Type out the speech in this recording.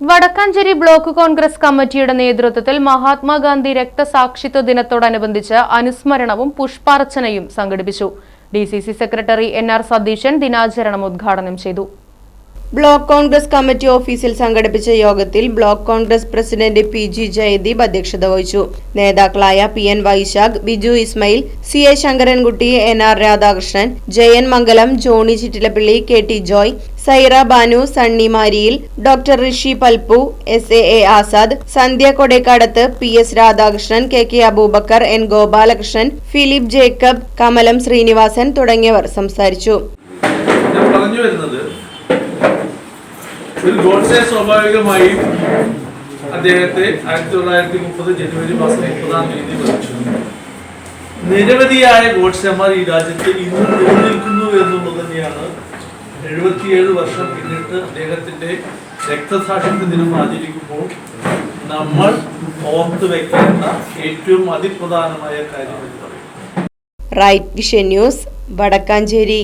Vadakkanchery block Congress കമ്മിറ്റിയുടെ നേതൃത്വത്തിൽ മഹാത്മാഗാന്ധി രക്തസാക്ഷിത്വ ദിനത്തോടനുബന്ധിച്ച് അനുസ്മരണവും പുഷ്പാർച്ചനയും സംഘടിപ്പിച്ചു. D C C secretary N R Satheesan ദിനാചരണം ഉദ്ഘാടനം ചെയ്തു. ബ്ലോക്ക് കോൺഗ്രസ് കമ്മിറ്റി ഓഫീസിൽ സംഘടിപ്പിച്ച യോഗത്തിൽ block Congress president P G Jayadeep അധ്യക്ഷത വഹിച്ചു. നേതാക്കളായ P N Vaishakh Biju Ismail C A Sankarankutty N R Radhakrishnan Jayan Mangalam Johny Chittilappilly K T Joy Saira Banu Sunny Mariyil doctor Rishi Palpu S A A Azad Sandhya Kodekkadath P S Radhakrishnan K K Abubakar N Gopalakrishnan Philip Jacob Kamalam Sreenivasan തുടങ്ങിയവർ സംസാരിച്ചു. ഞാൻ പറഞ്ഞു വരുന്നത് ഒരു ഗോഡ്സെ സ്വാഭാവികമായും അദ്ദേഹത്തെ ആയിരത്തി തൊള്ളായിരത്തി മുപ്പത് ജനുവരി മാസം മുപ്പതാം തീയതി വഹിച്ചു നിരവധിയായ ഗോഡ്സെമാർ ഈ രാജ്യത്ത് ഇന്നും നിലനിൽക്കുന്നു എന്നുള്ളത് തന്നെയാണ് എഴുപത്തിയേഴ് വർഷം പിന്നിട്ട് അദ്ദേഹത്തിന്റെ രക്തസാക്ഷിത്വ ദിനം ആചരിക്കുമ്പോൾ നമ്മൾ ഓർത്ത് വെക്കേണ്ട ഏറ്റവും അതിപ്രധാനമായ കാര്യം എന്ന് പറയും റൈറ്റ് വിഷൻ ന്യൂസ് വടക്കാഞ്ചേരി